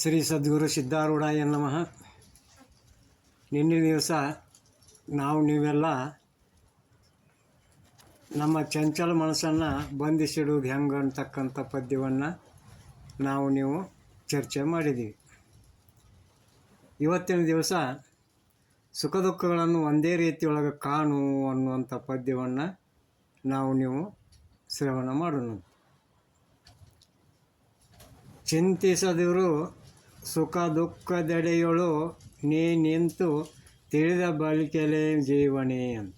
ಶ್ರೀ ಸದ್ಗುರು ಸಿದ್ಧಾರೂಢಾಯ ನಮಃ. ನಿನ್ನೆ ದಿವಸ ನಾವು ನೀವೆಲ್ಲ ನಮ್ಮ ಚಂಚಲ ಮನಸ್ಸನ್ನು ಬಂಧಿಸಿಡುವುದು ಹೆಂಗೆ ಅಂತಕ್ಕಂಥ ಪದ್ಯವನ್ನು ನಾವು ನೀವು ಚರ್ಚೆ ಮಾಡಿದ್ದೀವಿ. ಇವತ್ತಿನ ದಿವಸ ಸುಖ ದುಃಖಗಳನ್ನು ಒಂದೇ ರೀತಿಯೊಳಗೆ ಕಾಣು ಅನ್ನುವಂಥ ಪದ್ಯವನ್ನು ನಾವು ನೀವು ಶ್ರವಣ ಮಾಡೋಣ. ಚಿಂತಿಸದಿರು ಸುಖ ದುಃಖದೆಡೆಯೊಳು ನೀ ನಿಂತು ತಿಳಿದ ಬಳಿಕೆಲೇ ಜೀವನೇ ಅಂತ.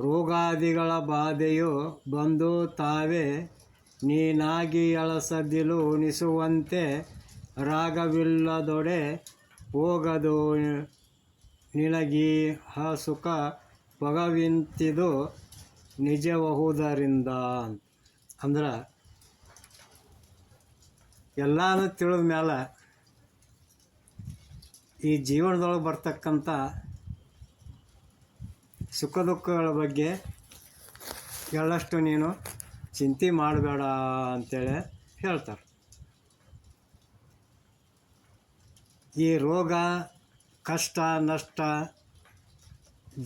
ರೋಗಾದಿಗಳ ಬಾಧೆಯು ಬಂದು ತಾವೇ ನೀನಾಗಿ ಅಳಸದಿಲು ಉಣಿಸುವಂತೆ ರಾಗವಿಲ್ಲದೊಡೆ ಹೋಗದು ನಿನಗೀ ಆ ಸುಖ ಪಗವಿಂತಿದು ನಿಜಬಹುದರಿಂದ ಅಂತ. ಅಂದ್ರೆ ಎಲ್ಲಾನು ತಿಳಿದ ಮೇಲೆ ಈ ಜೀವನದೊಳಗೆ ಬರ್ತಕ್ಕಂಥ ಸುಖ ದುಃಖಗಳ ಬಗ್ಗೆ ಎಳ್ಳಷ್ಟು ನೀನು ಚಿಂತೆ ಮಾಡಬೇಡ ಅಂತೇಳಿ ಹೇಳ್ತಾರೆ. ಈ ರೋಗ, ಕಷ್ಟ, ನಷ್ಟ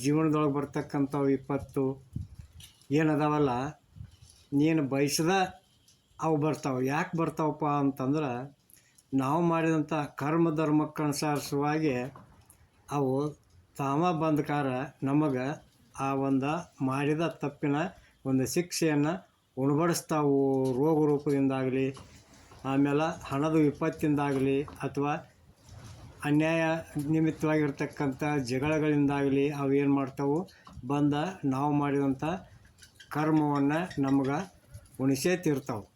ಜೀವನದೊಳಗೆ ಬರ್ತಕ್ಕಂಥ ವಿಪತ್ತು ಏನದಾವಲ್ಲ, ನೀನು ಬಯಸದ ಅವು ಬರ್ತಾವೆ. ಯಾಕೆ ಬರ್ತಾವಪ್ಪ ಅಂತಂದ್ರೆ ನಾವು ಮಾಡಿದಂಥ ಕರ್ಮ ಧರ್ಮಕ್ಕನುಸಾರವಾಗಿ ಅವು ತಾಮ ಬಂದಕಾರ ನಮಗೆ ಆ ಒಂದು ಮಾಡಿದ ತಪ್ಪಿನ ಒಂದು ಶಿಕ್ಷೆಯನ್ನು ಉಣಬಡಿಸ್ತಾವು. ರೋಗ ರೂಪದಿಂದಾಗಲಿ, ಆಮೇಲೆ ಹಣದ ವಿಪತ್ತಿಂದಾಗಲಿ ಅಥವಾ ಅನ್ಯಾಯ ನಿಮಿತ್ತವಾಗಿರ್ತಕ್ಕಂಥ ಜಗಳಗಳಿಂದಾಗಲಿ ಅವು ಏನು ಮಾಡ್ತಾವು? ಬಂದ ನಾವು ಮಾಡಿದಂಥ ಕರ್ಮವನ್ನು ನಮ್ಗೆ ಉಣಿಸೇ ತೀರ್ತಾವೆ.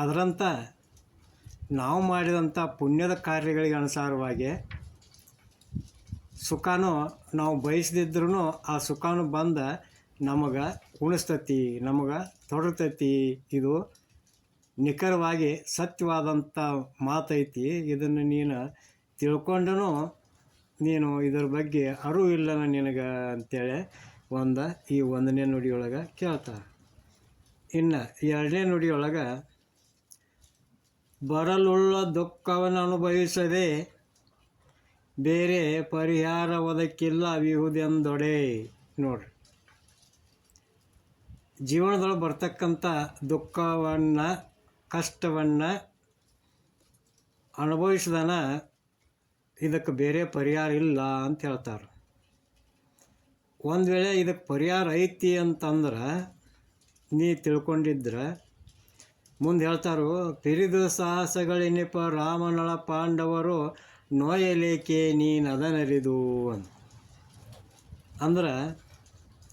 ಅದರಂತ ನಾವು ಮಾಡಿದಂಥ ಪುಣ್ಯದ ಕಾರ್ಯಗಳಿಗೆ ಅನುಸಾರವಾಗಿ ಸುಖನೂ ನಾವು ಬಯಸದಿದ್ರೂ ಆ ಸುಖನೂ ಬಂದ ನಮಗೆ ಉಣಿಸ್ತತಿ, ನಮಗೆ ತೊಡರ್ತೈತಿ ಇದು ನಿಖರವಾಗಿ ಸತ್ಯವಾದಂಥ ಮಾತೈತಿ. ಇದನ್ನು ನೀನು ತಿಳ್ಕೊಂಡು ನೀನು ಇದ್ರ ಬಗ್ಗೆ ಅರಿವು ಇಲ್ಲ ನಿನಗೆ ಅಂತೇಳಿ ಒಂದು ಈ ಒಂದನೇ ನುಡಿಯೊಳಗೆ ಕೇಳ್ತಾರೆ. ಇನ್ನು ಎರಡನೇ ನುಡಿಯೊಳಗೆ ಬರಲುಳ್ಳ ದುಃಖವನ್ನು ಅನುಭವಿಸದೆ ಬೇರೆ ಪರಿಹಾರ ಒದಕ್ಕಿಲ್ಲ ವಿಹುದೆಂದೊಡೆ ನೋಡ್ರಿ. ಜೀವನದೊಳಗೆ ಬರ್ತಕ್ಕಂಥ ದುಃಖವನ್ನು, ಕಷ್ಟವನ್ನು ಅನುಭವಿಸಿದನ ಇದಕ್ಕೆ ಬೇರೆ ಪರಿಹಾರ ಇಲ್ಲ ಅಂತ ಹೇಳ್ತಾರೆ. ಒಂದು ವೇಳೆ ಇದಕ್ಕೆ ಪರಿಹಾರ ಐತಿ ಅಂತಂದ್ರೆ ನೀ ತಿಳ್ಕೊಂಡಿದ್ರೆ ಮುಂದೆ ಹೇಳ್ತಾರು ತಿರಿದು ಸಾಹಸಗಳೆನಿಪ ರಾಮನಳ ಪಾಂಡವರು ನೋಯಲೇಕೆ ನೀನು ಅದನರಿದು? ಅಂತ ಅಂದ್ರೆ,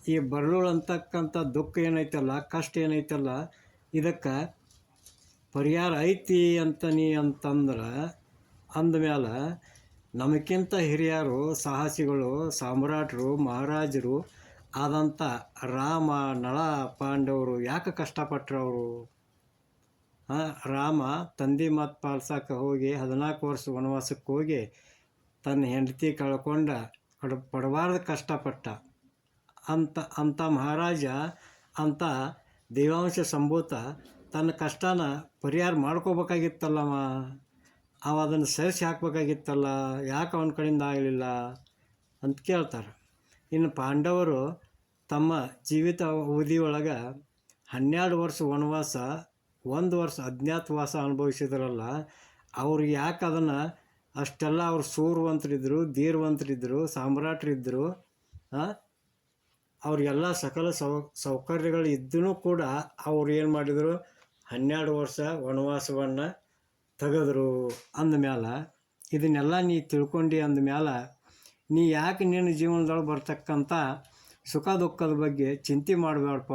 ಈ ಬರಲುಳು ಅಂತಕ್ಕಂಥ ದುಃಖ ಏನೈತಲ್ಲ, ಕಷ್ಟ ಏನೈತಲ್ಲ, ಇದಕ್ಕೆ ಪರಿಹಾರ ಐತಿ ಅಂತ ನೀ ಅಂತಂದ್ರೆ ಅಂದಮೇಲೆ ನಮಗಿಂತ ಹಿರಿಯರು, ಸಾಹಸಿಗಳು, ಸಾಮ್ರಾಟರು, ಮಹಾರಾಜರು ಆದಂಥ ರಾಮ ನಳ ಪಾಂಡವರು ಯಾಕೆ ಕಷ್ಟಪಟ್ಟರು ಅವರು ರಾಮ ತಂದೆ ಮಾತು ಪಾಲ್ಸಕ್ಕೆ ಹೋಗಿ ಹದಿನಾಲ್ಕು ವರ್ಷ ವನವಾಸಕ್ಕೆ ಹೋಗಿ ತನ್ನ ಹೆಂಡತಿ ಕಳ್ಕೊಂಡ ಪಡ ಪಡಬಾರ್ದು ಕಷ್ಟಪಟ್ಟ. ಅಂತ ಅಂಥ ಮಹಾರಾಜ ಅಂಥ ದೇವಾಂಶ ಸಂಭೂತ ತನ್ನ ಕಷ್ಟನ ಪರಿಹಾರ ಮಾಡ್ಕೋಬೇಕಾಗಿತ್ತಲ್ಲಮ್ಮ ಅವ? ಅದನ್ನು ಸರಿಸಿ ಹಾಕ್ಬೇಕಾಗಿತ್ತಲ್ಲ? ಯಾಕೆ ಅವನ ಕಡೆಯಿಂದ ಆಗಲಿಲ್ಲ? ಅಂತ ಕೇಳ್ತಾರೆ. ಇನ್ನು ಪಾಂಡವರು ತಮ್ಮ ಜೀವಿತ ಅವಧಿ ಒಳಗೆ ಹನ್ನೆರಡು ವರ್ಷ ವನವಾಸ ಒಂದು ವರ್ಷ ಅಜ್ಞಾತವಾಸ ಅನುಭವಿಸಿದ್ರಲ್ಲ, ಅವ್ರು ಯಾಕೆ ಅದನ್ನು ಅಷ್ಟೆಲ್ಲ ಅವ್ರು ಸೂರ್ವಂತರಿದ್ದರು ಧೀರ್ವಂತರಿದ್ದರು ಸಾಮ್ರಾಟರಿದ್ದರು ಅವ್ರಿಗೆಲ್ಲ ಸಕಲ ಸೌ, ಸೌಕರ್ಯಗಳು ಇದ್ದೂ ಕೂಡ ಅವ್ರು ಏನು ಮಾಡಿದರು? ಹನ್ನೆರಡು ವರ್ಷ ವನವಾಸವನ್ನು ತೆಗೆದ್ರು ಅಂದಮೇಲೆ ಇದನ್ನೆಲ್ಲ ನೀ ತಿಳ್ಕೊಂಡು ಅಂದಮೇಲೆ ನೀ ಯಾಕೆ ನಿನ್ನ ಜೀವನದೊಳಗೆ ಬರ್ತಕ್ಕಂಥ ಸುಖ ದುಃಖದ ಬಗ್ಗೆ ಚಿಂತೆ ಮಾಡಬೇಡಪ್ಪ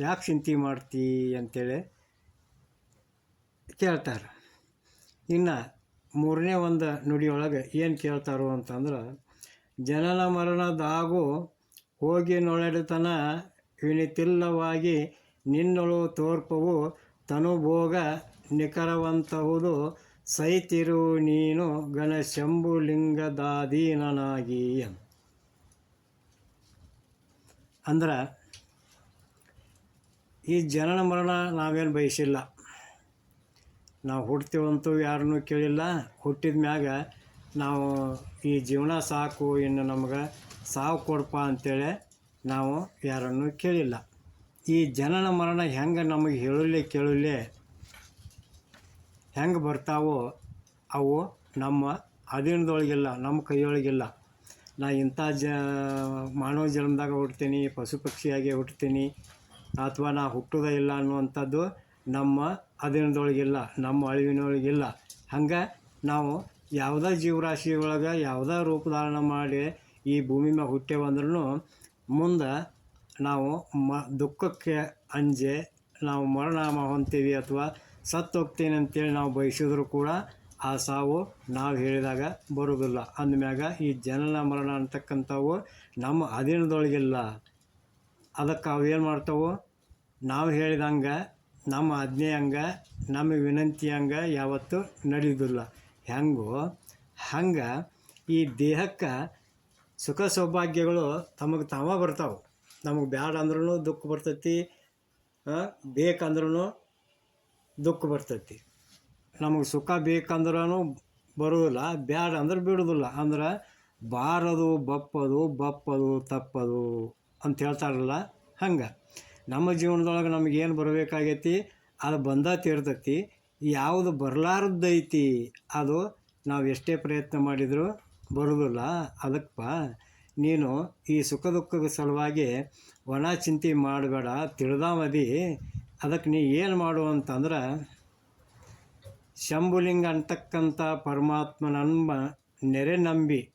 ಯಾಕೆ ಚಿಂತೆ ಮಾಡ್ತೀ ಅಂತೇಳಿ ಕೇಳ್ತಾರೆ. ಇನ್ನು ಮೂರನೇ ಒಂದು ನುಡಿಯೊಳಗೆ ಏನು ಕೇಳ್ತಾರೋ ಅಂತಂದ್ರೆ, ಜನನ ಮರಣದಾಗು ಹೋಗಿ ನೊಳೆಡತನ ವಿನಿತಿಲ್ಲವಾಗಿ ನಿನ್ನೊಳು ತೋರ್ಪವು ತನುಭೋಗ ನಿಖರವಂತಹುದು ಸೈತಿರು ನೀನು ಗಣಶಂಭುಲಿಂಗದಾಧೀನನಾಗಿ ಅಂದ್ರೆ ಈ ಜನನ ಮರಣ ನಾವೇನು ಬಯಸಿಲ್ಲ. ನಾವು ಹುಡ್ತೀವಂತೂ ಯಾರನ್ನೂ ಕೇಳಿಲ್ಲ. ಹುಟ್ಟಿದ ಮ್ಯಾಗ ನಾವು ಈ ಜೀವನ ಸಾಕು, ಇನ್ನು ನಮ್ಗೆ ಸಾವು ಕೊಡಪ್ಪ ಅಂತೇಳಿ ನಾವು ಯಾರನ್ನೂ ಕೇಳಿಲ್ಲ. ಈ ಜನನ ಮರಣ ಹೆಂಗೆ ನಮಗೆ ಹೇಳಲಿ ಕೇಳಲಿ ಹೆಂಗೆ ಬರ್ತಾವೋ ಅವು ನಮ್ಮ ಅಧೀನದೊಳಗಿಲ್ಲ, ನಮ್ಮ ಕೈಯೊಳಗಿಲ್ಲ. ನಾ ಇಂಥ ಜ ಮಾನವ ಜನ್ಮದಾಗ ಹುಡ್ತೀನಿ ಪಶು ಪಕ್ಷಿಯಾಗಿ ಹುಟ್ತೀನಿ ಅಥವಾ ನಾ ಹುಟ್ಟೋದೇ ಇಲ್ಲ ಅನ್ನುವಂಥದ್ದು ನಮ್ಮ ಅಧೀನದೊಳಗಿಲ್ಲ ನಮ್ಮ ಅಳಿವಿನೊಳಗಿಲ್ಲ. ಹಂಗೆ ನಾವು ಯಾವುದೇ ಜೀವರಾಶಿ ಒಳಗೆ ಯಾವುದೇ ರೂಪಧಾರಣ ಮಾಡಿ ಈ ಭೂಮಿ ಮ್ಯಾಗ ಹುಟ್ಟೇವಂದ್ರೂ ಮುಂದೆ ನಾವು ಮ, ದುಃಖಕ್ಕೆ ಅಂಜೆ ನಾವು ಮರಣ ಹೊಂತೀವಿ ಅಥವಾ ಸತ್ತು ಹೋಗ್ತೀನಿ ಅಂತೇಳಿ ನಾವು ಬಯಸಿದ್ರು ಕೂಡ ಆ ಸಾವು ನಾವು ಹೇಳಿದಾಗ ಬರೋದಿಲ್ಲ. ಅಂದಮ್ಯಾಗ ಈ ಜನನ ಮರಣ ಅಂತಕ್ಕಂಥವು ನಮ್ಮ ಅಧೀನದೊಳಗಿಲ್ಲ. ಅದಕ್ಕೆ ಅವು ಏನು ಮಾಡ್ತಾವೆ? ನಾವು ಹೇಳಿದಂಗೆ ನಮ್ಮ ಆಜ್ಞೆ ಅಂಗ ನಮ್ಮ ವಿನಂತಿ ಅಂಗ ಯಾವತ್ತೂ ನಡೆಯುವುದಿಲ್ಲ ಹೆಂಗೋ, ಹಂಗೆ ಈ ದೇಹಕ್ಕೆ ಸುಖ ಸೌಭಾಗ್ಯಗಳು ತಮಗೆ ತಾವ ಬರ್ತಾವೆ. ನಮಗೆ ಬ್ಯಾಡ ಅಂದ್ರೂ ದುಃಖ ಬರ್ತೈತಿ ಬೇಕಂದ್ರೂ ದುಃಖ ಬರ್ತೈತಿ. ನಮಗೆ ಸುಖ ಬೇಕಂದ್ರೂ ಬರುವುದಿಲ್ಲ ಬ್ಯಾಡ ಅಂದ್ರೆ ಬಿಡೋದಿಲ್ಲ. ಅಂದ್ರೆ ಬಾರದು, ಬಪ್ಪದು ಬಪ್ಪದು, ತಪ್ಪದು ಅಂತ ಹೇಳ್ತಾರಲ್ಲ, ಹಂಗೆ. ನಮ್ಮ ಜೀವನದೊಳಗೆ ನಮಗೇನು ಬರಬೇಕಾಗೈತಿ, ಅದು ಬಂದ ತೀರ್ತೈತಿ. ಯಾವುದು ಬರಲಾರ್ದೈತಿ, ಅದು ನಾವು ಎಷ್ಟೇ ಪ್ರಯತ್ನ ಮಾಡಿದರೂ ಬರೋದಿಲ್ಲ. ಅದಕ್ಕಪ್ಪ ನೀನು ಈ ಸುಖ ದುಃಖದ ಸಲುವಾಗಿ ಒಣ ಚಿಂತೆ ಮಾಡಬೇಡ, ತಿಳಿದಾಮದಿ. ಅದಕ್ಕೆ ನೀ ಏನು ಮಾಡು ಅಂತಂದ್ರೆ, ಶಂಭುಲಿಂಗ ಅಂತಕ್ಕಂಥ ಪರಮಾತ್ಮನನ್ನ ನೆರೆ ನಂಬಿ,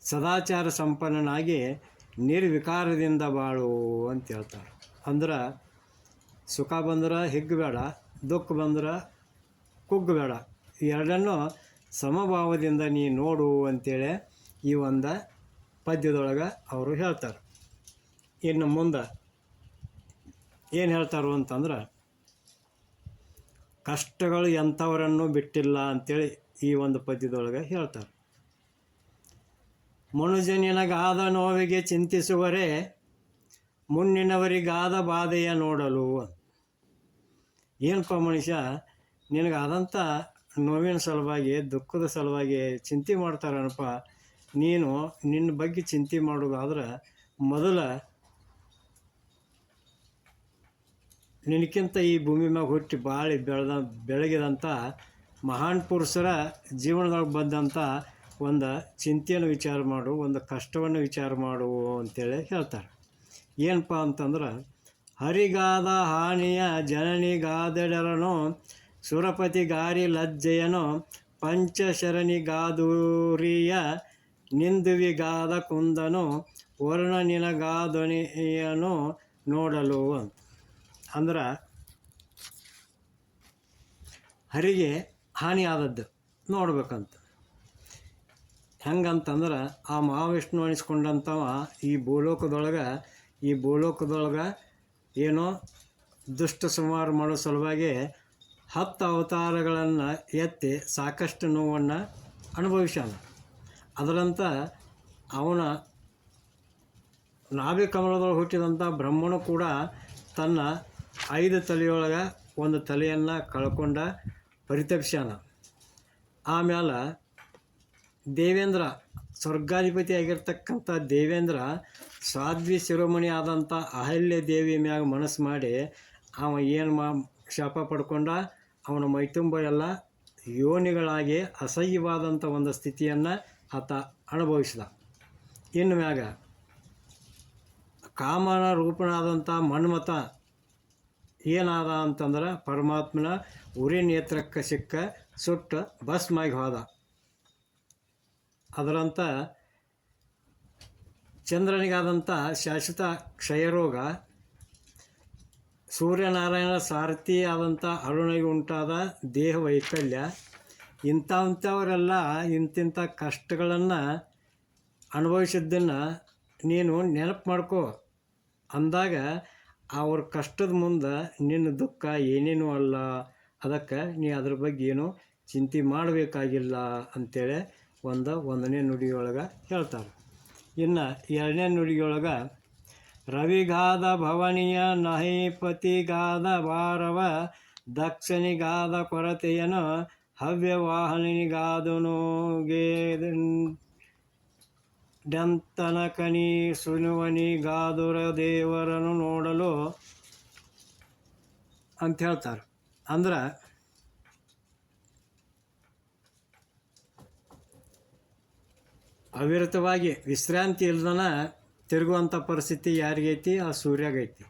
ಸದಾಚಾರ ಸಂಪನ್ನನಾಗಿ ನಿರ್ವಿಕಾರದಿಂದ ಬಾಳು ಅಂತ ಹೇಳ್ತಾರೆ. ಅಂದ್ರೆ ಸುಖ ಬಂದ್ರೆ ಹಿಗ್ಗು ಬೇಡ, ದುಃಖ ಬಂದ್ರೆ ಕುಗ್ಗಬೇಡ ಎರಡನ್ನೂ ಸಮಭಾವದಿಂದ ನೀ ನೋಡು ಅಂತೇಳಿ ಈ ಒಂದು ಪದ್ಯದೊಳಗೆ ಅವರು ಹೇಳ್ತಾರೆ. ಇನ್ನು ಮುಂದೆ ಏನು ಹೇಳ್ತಾರು ಅಂತಂದ್ರೆ, ಕಷ್ಟಗಳು ಎಂಥವರನ್ನು ಬಿಟ್ಟಿಲ್ಲ ಅಂತೇಳಿ ಈ ಒಂದು ಪದ್ಯದೊಳಗೆ ಹೇಳ್ತಾರೆ. ಮನುಜನಿನಗಾದ ನೋವಿಗೆ ಚಿಂತಿಸುವರೇ ಮುನ್ನಿನವರಿಗಾದ ಬಾಧೆಯ ನೋಡಲು. ಏನಪ್ಪ ಮನುಷ್ಯ ನಿನಗಾದಂಥ ನೋವಿನ ಸಲುವಾಗಿ, ದುಃಖದ ಸಲುವಾಗಿ ಚಿಂತೆ ಮಾಡ್ತಾರನಪ್ಪ. ನೀನು ನಿನ್ನ ಬಗ್ಗೆ ಚಿಂತೆ ಮಾಡೋದಾದ್ರೆ ಮೊದಲ ನಿನಕ್ಕಿಂತ ಈ ಭೂಮಿ ಮ್ಯಾಗ ಹುಟ್ಟಿ ಬಾಳಿ ಬೆಳೆದ, ಬೆಳಗಿದಂಥ ಮಹಾನ್ ಪುರುಷರ ಜೀವನದೊಳಗೆ ಬಂದಂಥ ಒಂದು ಚಿಂತೆಯನ್ನು ವಿಚಾರ ಮಾಡು, ಒಂದು ಕಷ್ಟವನ್ನು ವಿಚಾರ ಮಾಡು ಅಂತೇಳಿ ಹೇಳ್ತಾರೆ. ಏನಪ್ಪ ಅಂತಂದ್ರೆ, ಹರಿಗಾದ ಹಾನಿಯ ಜನನಿಗಾದೆಡರನು ಸುರಪತಿಗಾರಿ ಲಜ್ಜೆಯನು ಪಂಚಶರಣಿಗಾದೂರಿಯ ನಿಂದುವಿಗಾದ ಕುಂದನು, ವರ್ಣ ನಿನಗಾದನಿಯನು ನೋಡಲು. ಅಂದ್ರೆ, ಹರಿಗೆ ಹಾನಿಯಾದದ್ದು ನೋಡ್ಬೇಕಂತ. ಹೆಂಗಂತಂದ್ರೆ, ಆ ಮಹಾವಿಷ್ಣು ಅನಿಸ್ಕೊಂಡಂಥವ ಈ ಭೂಲೋಕದೊಳಗೆ ಈ ಭೂಲೋಕದೊಳಗೆ ಏನೋ ದುಷ್ಟ ಸಂಹಾರ ಮಾಡೋ ಸಲುವಾಗಿ ಹತ್ತು ಅವತಾರಗಳನ್ನು ಎತ್ತಿ ಸಾಕಷ್ಟು ನೋವನ್ನು ಅನುಭವಿಸ್ಯಾನ. ಅದರಂತ ಅವನ ನಾಭಿ ಕಮಲದೊಳಗೆ ಹುಟ್ಟಿದಂಥ ಬ್ರಹ್ಮನು ಕೂಡ ತನ್ನ ಐದು ತಲೆಯೊಳಗೆ ಒಂದು ತಲೆಯನ್ನು ಕಳ್ಕೊಂಡ ಪರಿತಪಿಸ್ಯಾನ. ಆಮೇಲೆ ದೇವೇಂದ್ರ ಸ್ವರ್ಗಾಧಿಪತಿ ಆಗಿರ್ತಕ್ಕಂಥ ದೇವೇಂದ್ರ ಸಾಧ್ವಿ ಶಿರೋಮಣಿ ಆದಂಥ ಅಹಲ್ಯ ದೇವಿ ಮ್ಯಾಗ ಮನಸ್ಸು ಮಾಡಿ ಅವ ಏನು ಮಾ ಶಾಪ ಪಡ್ಕೊಂಡ, ಅವನ ಮೈತುಂಬ ಎಲ್ಲ ಯೋನಿಗಳಾಗಿ ಅಸಹ್ಯವಾದಂಥ ಒಂದು ಸ್ಥಿತಿಯನ್ನು ಆತ ಅನುಭವಿಸಿದ. ಇನ್ನು ಮ್ಯಾಗ ಕಾಮನ ರೂಪನಾದಂಥ ಮನ್ಮತ ಏನಾದ ಅಂತಂದ್ರೆ ಪರಮಾತ್ಮನ ಉರಿ ನೇತ್ರಕ್ಕೆ ಸಿಕ್ಕ ಸುಟ್ಟು ಭಸ್ಮಾಗಿ ಹೋದ. ಅದರಂತ ಚಂದ್ರನಿಗಾದಂಥ ಶಾಶ್ವತ ಕ್ಷಯರೋಗ ಸೂರ್ಯನಾರಾಯಣ ಸಾರಥಿ ಆದಂಥ ಅರುಣಿಗೆ ಉಂಟಾದ ದೇಹ ವೈಕಲ್ಯ. ಇಂಥವಂಥವರೆಲ್ಲ ಇಂತಿಂಥ ಕಷ್ಟಗಳನ್ನು ಅನುಭವಿಸಿದ್ದನ್ನು ನೀನು ನೆನಪು ಮಾಡ್ಕೋ. ಅಂದಾಗ ಅವ್ರ ಕಷ್ಟದ ಮುಂದೆ ನಿನ್ನ ದುಃಖ ಏನೇನೂ ಅಲ್ಲ. ಅದಕ್ಕೆ ನೀ ಅದ್ರ ಬಗ್ಗೆ ಏನು ಚಿಂತೆ ಮಾಡಬೇಕಾಗಿಲ್ಲ ಅಂಥೇಳಿ ಒಂದು, ಒಂದನೇ ನುಡಿಯೊಳಗೆ ಹೇಳ್ತಾರೆ. ಇನ್ನು ಎರಡನೇ ನುಡಿಯೊಳಗೆ, ರವಿಗಾದ ಭವನಿಯ ನಹಿಪತಿಗಾದ ಭಾರವ, ದಕ್ಷನಿಗಾದ ಕೊರತೆಯನ್ನು ಹವ್ಯವಾಹನಿಗಾದನುಗೆ ಡೆಂತನಕನಿ ಸುನುವನಿಗಾದುರ ದೇವರನ್ನು ನೋಡಲು ಅಂತ ಹೇಳ್ತಾರೆ. ಅಂದ್ರೆ ಅವಿರತವಾಗಿ ವಿಶ್ರಾಂತಿ ಇಲ್ದನ ತಿರುಗುವಂಥ ಪರಿಸ್ಥಿತಿ ಯಾರಿಗೈತಿ? ಆ ಸೂರ್ಯಾಗೈತಿ.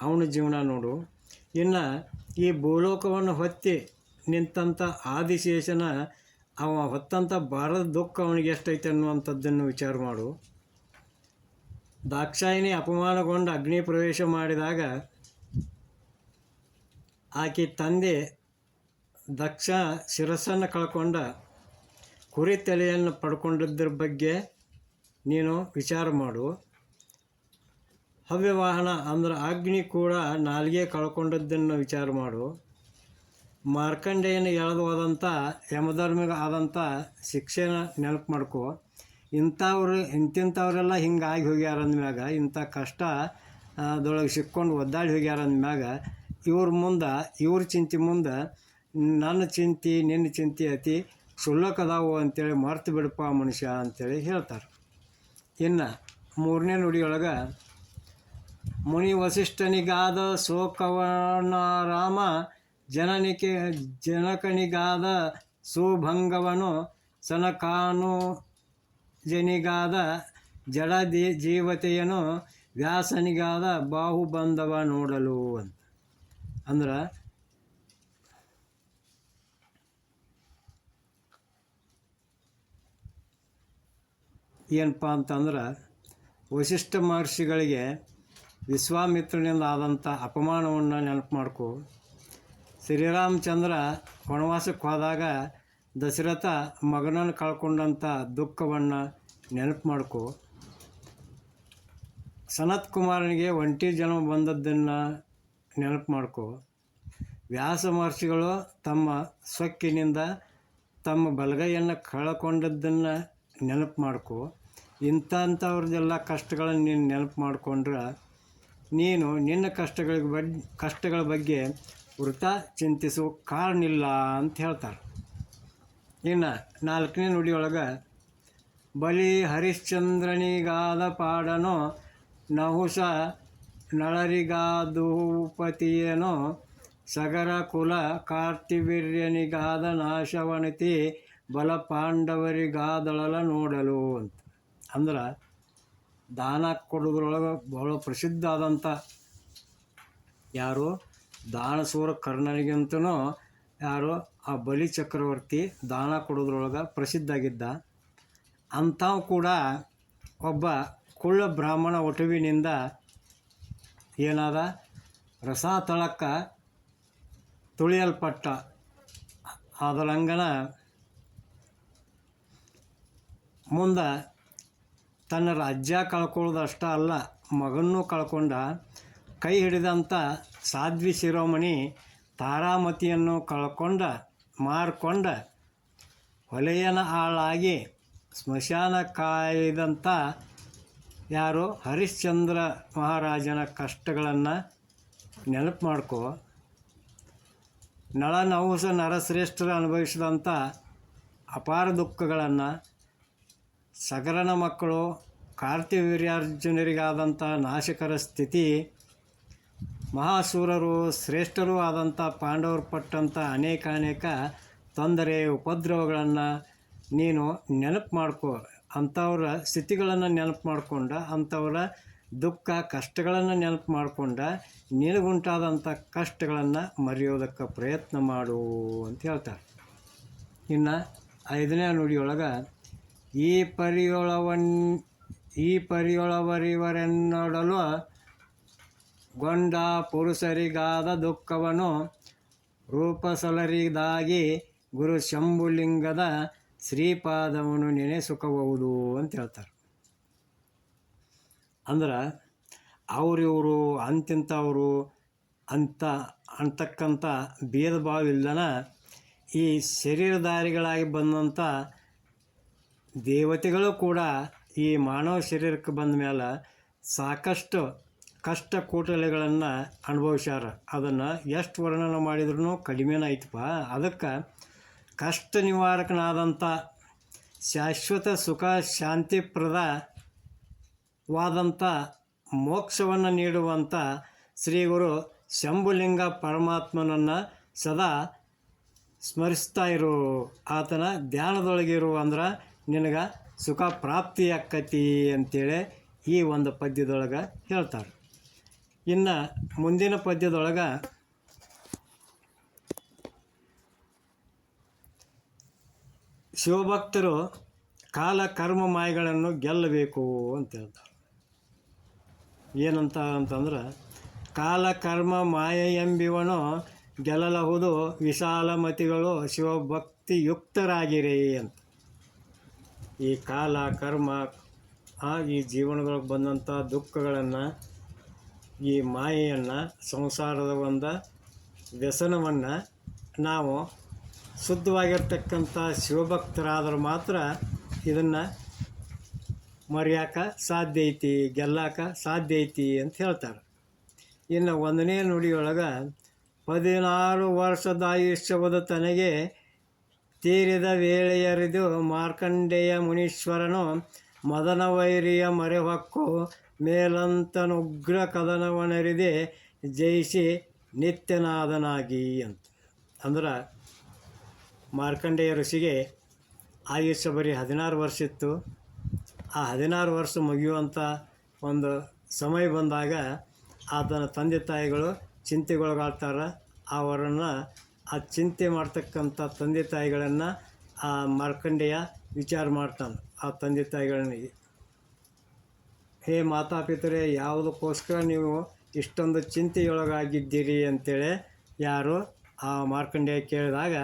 ಅವನ ಜೀವನ ನೋಡು. ಇನ್ನು ಈ ಭೂಲೋಕವನ್ನು ಹೊತ್ತಿ ನಿಂತಂಥ ಆದಿಶೇಷನ ಅವ ಹೊತ್ತಂಥ ಭಾರತ ದುಃಖ ಅವನಿಗೆ ಎಷ್ಟೈತೆ ಅನ್ನುವಂಥದ್ದನ್ನು ವಿಚಾರ ಮಾಡು. ದಾಕ್ಷಾಯಿನಿ ಅಪಮಾನಗೊಂಡು ಅಗ್ನಿ ಪ್ರವೇಶ ಮಾಡಿದಾಗ ಆಕೆ ತಂದೆ ದಕ್ಷ ಶಿರಸ್ಸನ್ನು ಕಳ್ಕೊಂಡ ಕುರಿ ತಲೆಯನ್ನು ಪಡ್ಕೊಂಡಿದ್ದರ ಬಗ್ಗೆ ನೀನು ವಿಚಾರ ಮಾಡು. ಹವ್ಯವಾಹನ ಅಂದ್ರೆ ಅಗ್ನಿ ಕೂಡ ನಾಲ್ಗೆ ಕಳ್ಕೊಂಡದ್ದನ್ನು ವಿಚಾರ ಮಾಡು. ಮಾರ್ಕಂಡೆಯನ್ನು ಎಳೆದು ಹೋದಂಥ ಯಮಧರ್ಮಿಗೆ ಆದಂಥ ಶಿಕ್ಷೆನ ನೆನಪು ಮಾಡ್ಕೊ. ಇಂಥವ್ರು, ಇಂತಿಂಥವ್ರೆಲ್ಲ ಹಿಂಗಾಗಿ ಹೋಗ್ಯಾರ ಅಂದಮ್ಯಾಗ, ಇಂಥ ಕಷ್ಟ ಅದೊಳಗೆ ಸಿಕ್ಕೊಂಡು ಒದ್ದಾಡಿ ಹೋಗ್ಯಾರ ಅಂದಮ್ಯಾಗ, ಇವ್ರ ಮುಂದೆ, ಇವ್ರ ಚಿಂತೆ ಮುಂದೆ, ನನ್ನ ಚಿಂತೆ, ನಿನ್ನ ಚಿಂತೆ ಅತಿ ಸುಳ್ಳಕದಾವು ಅಂತೇಳಿ ಮರ್ತು ಬಿಡಪ್ಪ ಮನುಷ್ಯ ಅಂತೇಳಿ ಹೇಳ್ತಾರೆ. ಇನ್ನು ಮೂರನೇ ನುಡಿಯೊಳಗೆ, ಮುನಿ ವಸಿಷ್ಠನಿಗಾದ ರಾಮ ಜನನಿಕೆ ಜನಕನಿಗಾದ ಸುಭಂಗವನು, ಸನಕಾನು ಜನಿಗಾದ ಜಡ ದೇ ಜೀವತೆಯನು, ವ್ಯಾಸನಿಗಾದ ಬಾಹುಬಂಧವ ನೋಡಲು ಅಂತ. ಅಂದ್ರೆ ಏನಪ್ಪ ಅಂತಂದ್ರೆ ವಶಿಷ್ಠ ಮಹರ್ಷಿಗಳಿಗೆ ವಿಶ್ವಾಮಿತ್ರನಿಂದ ಆದಂಥ ಅಪಮಾನವನ್ನು ನೆನಪು ಮಾಡ್ಕೊ. ಶ್ರೀರಾಮಚಂದ್ರ ವನವಾಸಕ್ಕೆ ಹೋದಾಗ ದಶರಥ ಮಗನನ್ನು ಕಳ್ಕೊಂಡಂಥ ದುಃಖವನ್ನು ನೆನಪು ಮಾಡ್ಕೋ. ಸನತ್ ಕುಮಾರನಿಗೆ ಒಂಟಿ ಜನ್ಮ ಬಂದದ್ದನ್ನು ನೆನಪು ಮಾಡ್ಕೊ. ವ್ಯಾಸ ಮಹರ್ಷಿಗಳು ತಮ್ಮ ಸೊಕ್ಕಿನಿಂದ ತಮ್ಮ ಬಲಗೈಯನ್ನು ಕಳ್ಕೊಂಡದ್ದನ್ನು ನೆನಪು ಮಾಡ್ಕೊ. ಇಂಥಂಥವ್ರದ್ದೆಲ್ಲ ಕಷ್ಟಗಳನ್ನು ನೀನು ನೆನಪು ಮಾಡಿಕೊಂಡ್ರೆ ನೀನು ನಿನ್ನ ಕಷ್ಟಗಳಿಗೆ ಬಗ್, ಕಷ್ಟಗಳ ಬಗ್ಗೆ ವೃತ ಚಿಂತಿಸೋ ಕಾರಣ ಇಲ್ಲ ಅಂತ ಹೇಳ್ತಾರೆ. ಇನ್ನು ನಾಲ್ಕನೇ ನುಡಿಯೊಳಗೆ, ಬಲಿ ಹರಿಶ್ಚಂದ್ರನಿಗಾದ ಪಾಡನೋ, ನಹುಷ ನಳರಿಗಾದೂಪತಿಯನೋ ಸಗರ ಕುಲ ಕಾರ್ತಿವೀರ್ಯನಿಗಾದ ನಾಶವನತಿ ಬಲ ಪಾಂಡವರಿಗಾದಳಲ ನೋಡಲು ಅಂತ. ಅಂದ್ರೆ ದಾನ ಕೊಡೋದ್ರೊಳಗೆ ಬಹಳ ಪ್ರಸಿದ್ಧ ಆದಂಥ ಯಾರು? ದಾನಸೂರ ಕರ್ಣನಿಗಂತೂ ಯಾರು? ಆ ಬಲಿ ಚಕ್ರವರ್ತಿ ದಾನ ಕೊಡೋದ್ರೊಳಗೆ ಪ್ರಸಿದ್ಧ ಆಗಿದ್ದ ಅಂಥವು ಕೂಡ ಒಬ್ಬ ಕುಳ್ಳ ಬ್ರಾಹ್ಮಣ ಒಟುವಿನಿಂದ ಏನಾದ? ರಸಾತಳಕ್ಕ ತುಳಿಯಲ್ಪಟ್ಟ. ಅದರಂಗನ ಮುಂದೆ ತನ್ನ ರಾಜ್ಯ ಕಳ್ಕೊಳ್ಳೋದಷ್ಟ ಅಲ್ಲ, ಮಗನ್ನೂ ಕಳ್ಕೊಂಡ ಕೈ ಹಿಡಿದಂಥ ಸಾಧ್ವಿ ಶಿರೋಮಣಿ ತಾರಾಮತಿಯನ್ನು ಕಳ್ಕೊಂಡ, ಮಾರ್ಕೊಂಡ ಹೊಲೆಯನ ಆಳಾಗಿ ಸ್ಮಶಾನ ಕಾಯ್ದಂಥ ಯಾರು ಹರಿಶ್ಚಂದ್ರ ಮಹಾರಾಜನ ಕಷ್ಟಗಳನ್ನು ನೆನಪು ಮಾಡ್ಕೋ. ನಳನಹುಸ ನರಶ್ರೇಷ್ಠರು ಅನುಭವಿಸಿದಂಥ ಅಪಾರ ದುಃಖಗಳನ್ನು ಸಗರನ ಮಕ್ಕಳು ಕಾರ್ತಿವೀರ್ಯಾರ್ಜುನರಿಗಾದಂಥ ನಾಶಕರ ಸ್ಥಿತಿ, ಮಹಾಸೂರರು ಶ್ರೇಷ್ಠರೂ ಆದಂಥ ಪಾಂಡವರು ಪಟ್ಟಂಥ ಅನೇಕ ಅನೇಕ ತೊಂದರೆ, ಉಪದ್ರವಗಳನ್ನು ನೀನು ನೆನಪು ಮಾಡ್ಕೋ, ಅಂಥವ್ರ ಸ್ಥಿತಿಗಳನ್ನು ನೆನಪು ಮಾಡಿಕೊಂಡ, ಅಂಥವರ ದುಃಖ, ಕಷ್ಟಗಳನ್ನು ನೆನಪು ಮಾಡಿಕೊಂಡ, ನಿನಗುಂಟಾದಂಥ ಕಷ್ಟಗಳನ್ನು ಮರೆಯೋದಕ್ಕೆ ಪ್ರಯತ್ನ ಮಾಡು ಅಂತ ಹೇಳ್ತಾರೆ. ಇನ್ನು ಐದನೇ ನುಡಿಯೊಳಗೆ ಈ ಪರಿಯೊಳವನ್, ಈ ಪರಿಯೊಳವರಿವರೆನ್ನೊಡಲು ಗೊಂಡ ಪುರುಷರಿಗಾದ ದುಃಖವನ್ನು ರೂಪಸಲರಿದಾಗಿ ಗುರು ಶಂಭುಲಿಂಗದ ಶ್ರೀಪಾದವನ್ನು ನೆನೆಸುಕಬಹುದು ಅಂತ ಹೇಳ್ತಾರೆ. ಅಂದ್ರೆ ಅವರಿವರು ಅಂತಿಂಥವರು ಅಂತ ಅಂತಕ್ಕಂಥ ಭೇದ ಭಾವ ಇಲ್ಲದ ಈ ಶರೀರಧಾರಿಗಳಾಗಿ ಬಂದಂಥ ದೇವತೆಗಳು ಕೂಡ ಈ ಮಾನವ ಶರೀರಕ್ಕೆ ಬಂದ ಮೇಲೆ ಸಾಕಷ್ಟು ಕಷ್ಟ ಕೂಟಲೆಗಳನ್ನು ಅನುಭವಿಸ್ಯಾರ. ಅದನ್ನು ಎಷ್ಟು ವರ್ಣನೆ ಮಾಡಿದ್ರೂ ಕಡಿಮೆನೇ ಐತಪ್ಪ. ಅದಕ್ಕೆ ಕಷ್ಟ ನಿವಾರಕನಾದಂಥ ಶಾಶ್ವತ ಸುಖ ಶಾಂತಿಪ್ರದವಾದಂಥ ಮೋಕ್ಷವನ್ನು ನೀಡುವಂಥ ಶ್ರೀ ಗುರು ಶಂಭುಲಿಂಗ ಪರಮಾತ್ಮನನ್ನು ಸದಾ ಸ್ಮರಿಸ್ತಾ ಇರು. ಆತನ ಧ್ಯಾನದೊಳಗಿರು ಅಂದ್ರೆ ನಿನಗೆ ಸುಖ ಪ್ರಾಪ್ತಿ ಆಕತಿ ಅಂತೇಳಿ ಈ ಒಂದು ಪದ್ಯದೊಳಗೆ ಹೇಳ್ತಾರೆ. ಇನ್ನು ಮುಂದಿನ ಪದ್ಯದೊಳಗೆ ಶಿವಭಕ್ತರು ಕಾಲ ಕರ್ಮ ಮಾಯಗಳನ್ನು ಗೆಲ್ಲಬೇಕು ಅಂತ ಹೇಳ್ತಾರೆ. ಏನಂತ ಅಂತಂದ್ರೆ ಕಾಲ ಕರ್ಮ ಮಾಯ ಎಂಬಿವನು ಗೆಲ್ಲಲಹುದು ವಿಶಾಲ ಮತಿಗಳು ಶಿವಭಕ್ತಿಯುಕ್ತರಾಗಿರಿ ಅಂತ. ಈ ಕಾಲ ಕರ್ಮ ಆಗಿ ಜೀವನದೊಳಗೆ ಬಂದಂಥ ದುಃಖಗಳನ್ನು, ಈ ಮಾಯೆಯನ್ನು, ಸಂಸಾರದ ಒಂದು ವ್ಯಸನವನ್ನು ನಾವು ಶುದ್ಧವಾಗಿರ್ತಕ್ಕಂಥ ಶಿವಭಕ್ತರಾದರೂ ಮಾತ್ರ ಇದನ್ನು ಮರೆಯೋಕೆ ಸಾಧ್ಯ ಐತಿ, ಗೆಲ್ಲಾಕ ಸಾಧ್ಯ ಐತಿ ಅಂತ ಹೇಳ್ತಾರೆ. ಇನ್ನು ಒಂದನೇ ನುಡಿಯೊಳಗೆ, ಹದಿನಾರು ವರ್ಷದ ಆಯುಷ್ಯವಾದ ತನಗೆ ತೀರಿದ ವೇಳೆಯರಿದು ಮಾರ್ಕಂಡೇಯ ಮುನೀಶ್ವರನು ಮದನವೈರಿಯ ಮರೆಹೊಕ್ಕು ಮೇಲಂತನುಗ್ರ ಕದನವನರಿದೆ, ಜಯಿಸಿ ನಿತ್ಯನಾದನಾಗಿ ಅಂತ. ಅಂದ್ರೆ ಮಾರ್ಕಂಡೇಯ ಋಷಿಗೆ ಆಯುಷ್ಯ ಬರೀ ಹದಿನಾರು ವರ್ಷ ಇತ್ತು. ಆ ಹದಿನಾರು ವರ್ಷ ಮುಗಿಯುವಂಥ ಒಂದು ಸಮಯ ಬಂದಾಗ ಆತನ ತಂದೆ ತಾಯಿಗಳು ಚಿಂತೆಗೊಳಗಾಗ್ತಾರೆ. ಅವರನ್ನು ಆ ಚಿಂತೆ ಮಾಡ್ತಕ್ಕಂಥ ತಂದೆ ತಾಯಿಗಳನ್ನು ಆ ಮಾರ್ಕಂಡೆಯ ವಿಚಾರ ಮಾಡ್ತಾನೆ. ಆ ತಂದೆ ತಾಯಿಗಳಿಗೆ ಹೇ ಮಾತಾಪಿತರೆ ಯಾವುದಕ್ಕೋಸ್ಕರ ನೀವು ಇಷ್ಟೊಂದು ಚಿಂತೆಯೊಳಗಾಗಿದ್ದೀರಿ ಅಂತೇಳಿ ಯಾರು ಆ ಮಾರ್ಕಂಡೆಯ ಕೇಳಿದಾಗ,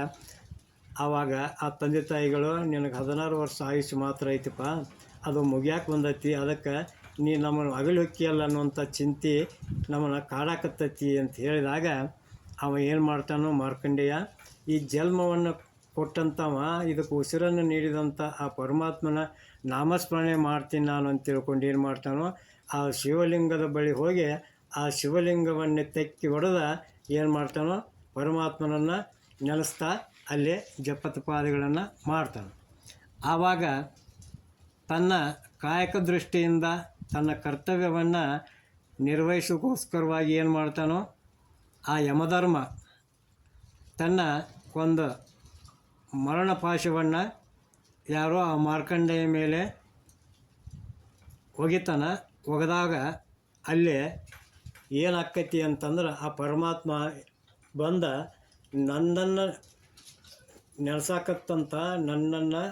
ಆವಾಗ ಆ ತಂದೆ ತಾಯಿಗಳು, ನಿನಗೆ ಹದಿನಾರು ವರ್ಷ ಆಯುಷ್ಯ ಮಾತ್ರ ಐತಪ್ಪ, ಅದು ಮುಗಿಯಾಕೆ ಬಂದೈತಿ, ಅದಕ್ಕೆ ನೀ ನಮ್ಮನ್ನು ಅಗಲಿ ಹೊಕ್ಕಿಯಲ್ಲ ಅನ್ನುವಂಥ ಚಿಂತೆ ನಮ್ಮನ್ನು ಕಾಡಾಕತ್ತೈತಿ ಅಂತ ಹೇಳಿದಾಗ ಅವ ಏನು ಮಾಡ್ತಾನೋ ಮಾರ್ಕಂಡೇಯ, ಈ ಜನ್ಮವನ್ನು ಕೊಟ್ಟಂಥವ ಇದಕ್ಕೆ ಉಸಿರನ್ನು ನೀಡಿದಂಥ ಆ ಪರಮಾತ್ಮನ ನಾಮಸ್ಮರಣೆ ಮಾಡ್ತೀನಿ ನಾನು ಅಂತ ತಿಳ್ಕೊಂಡು ಏನು ಮಾಡ್ತಾನೋ, ಆ ಶಿವಲಿಂಗದ ಬಳಿ ಹೋಗಿ ಆ ಶಿವಲಿಂಗವನ್ನು ತೆಕ್ಕಿ ಹೊಡೆದ ಏನು ಮಾಡ್ತಾನೋ, ಪರಮಾತ್ಮನನ್ನು ನೆಲೆಸ್ತಾ ಅಲ್ಲೇ ಜಪತಪಾದಿಗಳನ್ನು ಮಾಡ್ತಾನೆ. ಆವಾಗ ತನ್ನ ಕಾಯಕ ದೃಷ್ಟಿಯಿಂದ ತನ್ನ ಕರ್ತವ್ಯವನ್ನು ನಿರ್ವಹಿಸೋಕ್ಕೋಸ್ಕರವಾಗಿ ಏನು ಮಾಡ್ತಾನೋ ಆ ಯಮಧರ್ಮ ತನ್ನ ಒಂದು ಮರಣಪಾಶವನ್ನು ಯಾರೋ ಆ ಮಾರ್ಕಂಡೆಯ ಮೇಲೆ ಒಗಿತಾನ ಒಗೆದಾಗ ಅಲ್ಲೇ ಏನಾಕತಿ ಅಂತಂದ್ರೆ ಆ ಪರಮಾತ್ಮ ಬಂದ ನನ್ನನ್ನು ನೆಲೆಸಾಕತ್ತಂಥ ನನ್ನನ್ನು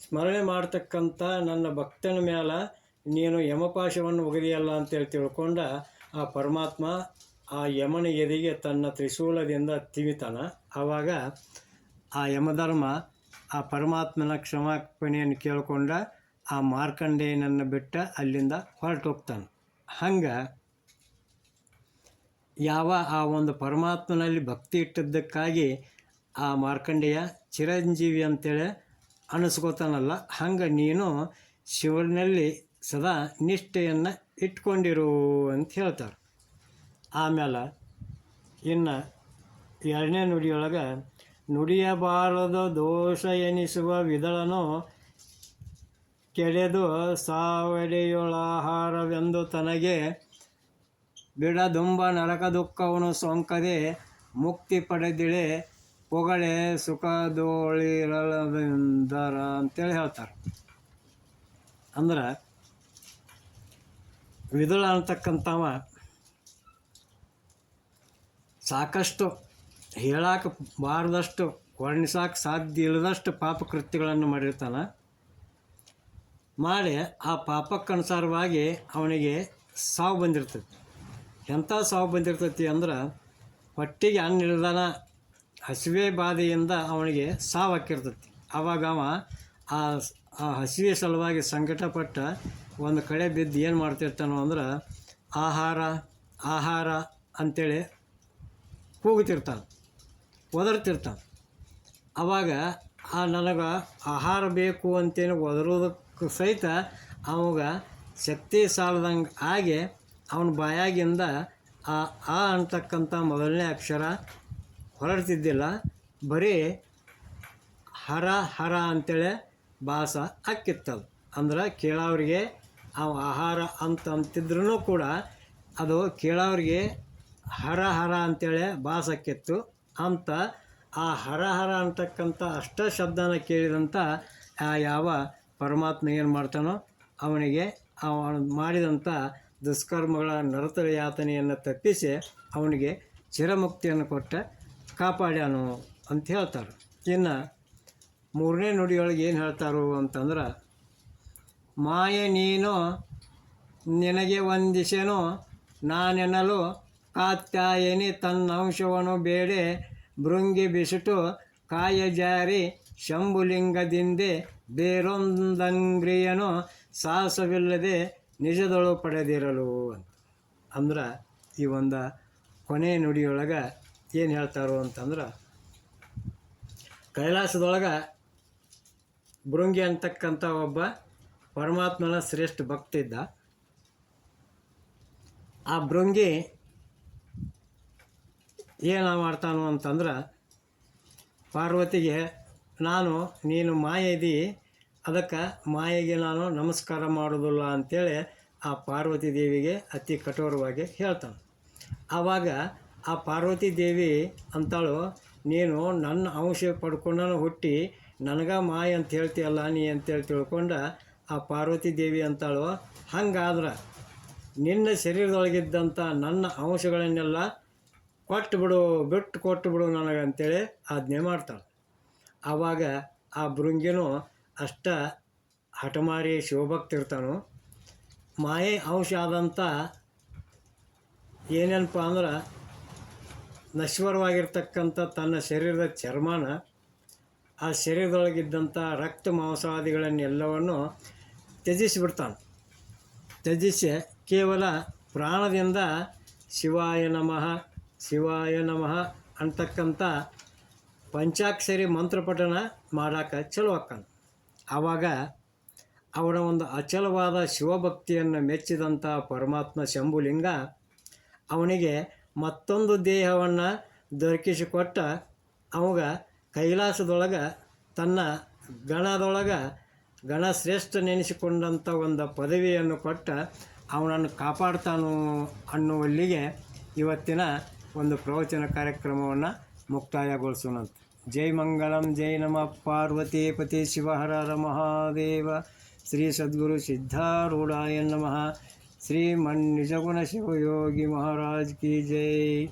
ಸ್ಮರಣೆ ಮಾಡ್ತಕ್ಕಂಥ ನನ್ನ ಭಕ್ತನ ಮೇಲೆ ನೀನು ಯಮಪಾಶವನ್ನು ಒಗೆದಿಯಲ್ಲ ಅಂತೇಳಿ ತಿಳ್ಕೊಂಡ ಆ ಪರಮಾತ್ಮ ಆ ಯಮನ ಎದೆಗೆ ತನ್ನ ತ್ರಿಶೂಲದಿಂದ ತಿವಿತಾನ. ಆವಾಗ ಆ ಯಮಧರ್ಮ ಆ ಪರಮಾತ್ಮನ ಕ್ಷಮಾಪಣೆಯನ್ನು ಕೇಳಿಕೊಂಡ ಆ ಮಾರ್ಕಂಡೇಯನನ್ನು ಬಿಟ್ಟ ಅಲ್ಲಿಂದ ಹೊರಟು ಹೋಗ್ತಾನೆ ಹಂಗೆ ಯಾವ ಆ ಒಂದು ಪರಮಾತ್ಮನಲ್ಲಿ ಭಕ್ತಿ ಇಟ್ಟದ್ದಕ್ಕಾಗಿ ಆ ಮಾರ್ಕಂಡೇಯ ಚಿರಂಜೀವಿ ಅಂತೇಳಿ ಅನಿಸ್ಕೋತಾನಲ್ಲ, ಹಂಗೆ ನೀನು ಶಿವನಲ್ಲಿ ಸದಾ ನಿಷ್ಠೆಯನ್ನು ಇಟ್ಕೊಂಡಿರು ಅಂತ ಹೇಳ್ತಾರೆ. ಆಮೇಲೆ ಇನ್ನು ಎರಡನೇ ನುಡಿಯೊಳಗೆ ನುಡಿಯಬಾರದ ದೋಷ ಎನಿಸುವ ವಿದಳನು ಕೆಡೆದು ಸಾವಡೆಯೊಳಾಹಾರವೆಂದು ತನಗೆ ಬಿಡದುಂಬ ನರಕ ದುಃಖವನ್ನು ಸೋಂಕದೆ ಮುಕ್ತಿ ಪಡೆದಿಳೆ ಪೊಗಳೆ ಸುಖದೋಳಿರಲವೆಂದರ ಅಂತೇಳಿ ಹೇಳ್ತಾರೆ. ಅಂದ್ರೆ ವಿದುಳ ಅಂತಕ್ಕಂಥವ ಸಾಕಷ್ಟು ಹೇಳಕ್ಕೆ ಬಾರದಷ್ಟು ವರ್ಣಿಸಕ್ಕೆ ಸಾಧ್ಯ ಇಲ್ಲದಷ್ಟು ಪಾಪಕೃತ್ಯಗಳನ್ನು ಮಾಡಿರ್ತಾನೆ. ಮಾಡಿ ಆ ಪಾಪಕ್ಕನುಸಾರವಾಗಿ ಅವನಿಗೆ ಸಾವು ಬಂದಿರ್ತೈತಿ. ಎಂಥ ಸಾವು ಬಂದಿರ್ತೈತಿ ಅಂದ್ರೆ ಹೊಟ್ಟಿಗೆ ಇಳ್ದಾನ ಹಸಿವೆ ಬಾಧೆಯಿಂದ ಅವನಿಗೆ ಸಾವು ಹಾಕಿರ್ತೈತಿ. ಆವಾಗ ಅವ ಆ ಆ ಹಸಿವೆ ಸಲುವಾಗಿ ಸಂಕಟಪಟ್ಟ ಒಂದು ಕಡೆ ಬಿದ್ದು ಏನು ಮಾಡ್ತಿರ್ತಾನೋ ಅಂದ್ರೆ ಆಹಾರ ಆಹಾರ ಅಂಥೇಳಿ ಕೂಗುತ್ತಿರ್ತಾನೆ, ಒದರ್ತಿರ್ತಾನೆ. ಅವಾಗ ಆ ನನಗೆ ಆಹಾರ ಬೇಕು ಅಂತೇನು ಒದರೋದಕ್ಕೂ ಸಹಿತ ಅವಾಗ ಶಕ್ತಿ ಸಾಲದಂಗೆ ಆಗಿ ಅವನ ಬಾಯಾಗಿಂದ ಆ ಆ ಅಂತಕ್ಕಂಥ ಮೊದಲನೇ ಅಕ್ಷರ ಹೊರಡ್ತಿದ್ದಿಲ್ಲ. ಬರೀ ಹರ ಹರ ಅಂತೇಳಿ ಭಾಸ ಅಕ್ಕಿತ್ತದು ಅಂದ್ರೆ ಕೇಳೋರಿಗೆ ಅವ ಆಹಾರ ಅಂತ ಅಂತಿದ್ರೂ ಕೂಡ ಅದು ಕೇಳೋರಿಗೆ ಹರ ಹರ ಅಂತೇಳಿ ಬಾಸಕ್ಕಿತ್ತು ಅಂತ ಆ ಹರ ಹರ ಅಂತಕ್ಕಂಥ ಅಷ್ಟ ಶಬ್ದನ ಕೇಳಿದಂಥ ಆ ಯಾವ ಪರಮಾತ್ಮ ಏನು ಮಾಡ್ತಾನೋ ಅವನಿಗೆ ಅವನು ಮಾಡಿದಂಥ ದುಷ್ಕರ್ಮಗಳ ನರತರ ಯಾತನೆಯನ್ನು ತಪ್ಪಿಸಿ ಅವನಿಗೆ ಚಿರಮುಕ್ತಿಯನ್ನು ಕೊಟ್ಟ ಕಾಪಾಡ್ಯಾನು ಅಂತ ಹೇಳ್ತಾರೆ. ಇನ್ನು ಮೂರನೇ ನುಡಿಯೊಳಗೆ ಏನು ಹೇಳ್ತಾರು ಅಂತಂದ್ರೆ, ಮಾಯ ನೀನು ನಿನಗೆ ನಾನು ನಾನೆನಲು ಕಾತ್ಯಾಯನಿ ತನ್ನ ಅಂಶವನ್ನು ಬೇಡೆ ಭೃಂಗಿ ಬಿಸಿಟು ಕಾಯ ಜಾರಿ ಶಂಭುಲಿಂಗದಿಂದೆ ಬೇರೊಂದಂಗ್ರಿಯನು ಸಾಹಸವಿಲ್ಲದೆ ನಿಜದೊಳು ಪಡೆದಿರಲು ಅಂತ. ಅಂದ್ರೆ ಈ ಒಂದು ಕೊನೆ ನುಡಿಯೊಳಗೆ ಏನು ಹೇಳ್ತಾರೋ ಅಂತಂದ್ರೆ, ಕೈಲಾಸದೊಳಗೆ ಭೃಂಗಿ ಅಂತಕ್ಕಂಥ ಒಬ್ಬ ಪರಮಾತ್ಮನ ಶ್ರೇಷ್ಠ ಭಕ್ತಿದ್ದ. ಆ ಭೃಂಗಿ ಏನು ಮಾಡ್ತಾನು ಅಂತಂದ್ರೆ, ಪಾರ್ವತಿಗೆ, ನಾನು, ನೀನು ಮಾಯ ಇದೀ ಅದಕ್ಕೆ ಮಾಯೆಗೆ ನಾನು ನಮಸ್ಕಾರ ಮಾಡೋದಿಲ್ಲ ಅಂಥೇಳಿ ಆ ಪಾರ್ವತಿ ದೇವಿಗೆ ಅತಿ ಕಠೋರವಾಗಿ ಹೇಳ್ತಾನೆ. ಆವಾಗ ಆ ಪಾರ್ವತಿ ದೇವಿ ಅಂತಾಳು, ನೀನು ನನ್ನ ಅಂಶ ಪಡ್ಕೊಂಡು ಹುಟ್ಟಿ, ನನಗೆ ಮಾಯ ಅಂತ ಹೇಳ್ತೀಯಲ್ಲ ನೀ ಅಂತೇಳಿ ತಿಳ್ಕೊಂಡು ಆ ಪಾರ್ವತಿ ದೇವಿ ಅಂತಾಳು, ಹಂಗಾದ್ರೆ ನಿನ್ನ ಶರೀರದೊಳಗಿದ್ದಂಥ ನನ್ನ ಅಂಶಗಳನ್ನೆಲ್ಲ ಕೊಟ್ಟು ಬಿಡು, ಬಿಟ್ಟು ಕೊಟ್ಟು ಬಿಡು ನನಗೆ ಅಂತೇಳಿ ಆಜ್ಞೆ ಮಾಡ್ತಾಳೆ. ಆವಾಗ ಆ ಭೃಂಗಿನೂ ಅಷ್ಟ ಹಠಮಾರಿ ಶಿವಭಕ್ತಿರ್ತಾನೋ. ಮಾಯೆ ಅಂಶ ಆದಂಥ ಏನೇನಪ್ಪ ಅಂದ್ರೆ ನಶ್ವರವಾಗಿರ್ತಕ್ಕಂಥ ತನ್ನ ಶರೀರದ ಚರ್ಮನ ಆ ಶರೀರದೊಳಗಿದ್ದಂಥ ರಕ್ತ ಮಾಂಸಾದಿಗಳನ್ನೆಲ್ಲವನ್ನು ತ್ಯಜಿಸಿಬಿಡ್ತಾನೆ. ತ್ಯಜಿಸಿ ಕೇವಲ ಪ್ರಾಣದಿಂದ ಶಿವಾಯ ನಮಃ ಶಿವಾಯ ನಮಃ ಅಂತಕ್ಕಂಥ ಪಂಚಾಕ್ಷರಿ ಮಂತ್ರಪಠನ ಮಾಡಾಕ ಚಲೋ ಹಾಕಂತ ಆವಾಗ ಅವನ ಒಂದು ಅಚಲವಾದ ಶಿವಭಕ್ತಿಯನ್ನು ಮೆಚ್ಚಿದಂಥ ಪರಮಾತ್ಮ ಶಂಭುಲಿಂಗ ಅವನಿಗೆ ಮತ್ತೊಂದು ದೇಹವನ್ನು ದೊರಕಿಸಿಕೊಟ್ಟ ಅವಾಗ ಕೈಲಾಸದೊಳಗೆ ತನ್ನ ಗಣದೊಳಗೆ ಗಣಶ್ರೇಷ್ಠ ನೆನೆಸಿಕೊಂಡಂಥ ಒಂದು ಪದವಿಯನ್ನು ಕೊಟ್ಟ ಅವನನ್ನು ಕಾಪಾಡ್ತಾನು ಅನ್ನುವಲ್ಲಿಗೆ ಇವತ್ತಿನ ಒಂದು ಪ್ರವಚನ ಕಾರ್ಯಕ್ರಮವನ್ನು ಮುಕ್ತಾಯಗೊಳಿಸೋಣ ಜೈ ಮಂಗಳಂ, ಜೈ ನಮಃ. ಪಾರ್ವತಿ ಪತಿ ಶಿವಹರ ಮಹಾದೇವ. ಶ್ರೀ ಸದ್ಗುರು ಸಿದ್ಧಾರೂಢಾಯ ನಮಃ. ಶ್ರೀ ಮನ್ ನಿಜಗುಣ ಶಿವಯೋಗಿ ಮಹಾರಾಜ್ ಕಿ ಜೈ.